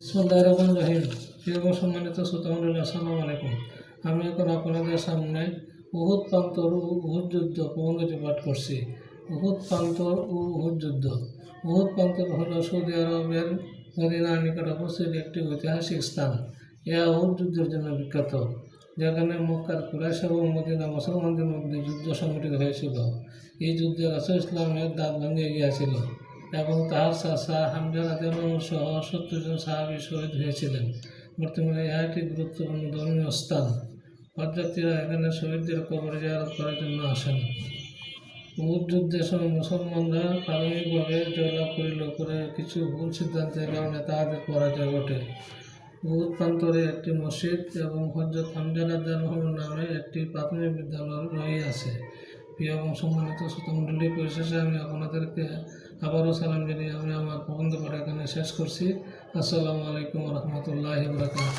বিসমুল্লাহ রহমান রহিম। প্রিয় সম্মানিত শ্রোতামণ্ডলী আলাইকুম। আমি এখন আপনাদের সামনে উহুদ প্রান্তর ও উহুদ যুদ্ধ প্রবন্ধটি পাঠ করছি। উহুদ প্রান্তর ও উহুদ যুদ্ধ। উহুদ প্রান্তর হল সৌদি আরবের মদিনার নিকট অবস্থিত একটি ঐতিহাসিক স্থান। ইহা উহুদ যুদ্ধের জন্য বিখ্যাত, যেখানে মক্কার কুরাইশ এবং মদিনা মুসলমানদের মধ্যে যুদ্ধ সংঘটিত হয়েছিল। এই যুদ্ধে রাসুল ইসলামের দাঁত ভেঙে গিয়েছিল। এবং তাহার চাষা হামজা সহ সত্তর জন সাহাবি শহীদ হয়েছিলেন। বর্তমানে ইহা একটি গুরুত্বপূর্ণ ধর্মীয় স্থান। হজযাত্রীরা এখানে শহীদদের কবর জিয়ারত করার জন্য আসেন। উহুদ যুদ্ধের সময় মুসলমানরা প্রাথমিকভাবে জয়লাভ করিল, করে কিছু ভুল সিদ্ধান্তের কারণে তাহাদের পরাজয় ঘটে। উহুদ প্রান্তরে একটি মসজিদ এবং হজরত হামজালাদ্দানহর নামে একটি প্রাথমিক বিদ্যালয় রয়ে রহিয়াছে। প্রিয় এবং সম্মানিত শ্রোতমণ্ডলী পরিশেষে আমি আপনাদেরকে আবারও সালাম জানিয়ে আমি আমার প্রবন্ধ পাঠ এখানে শেষ করছি। আসসালামু আলাইকুম রহমতুল্লাহ বরকাত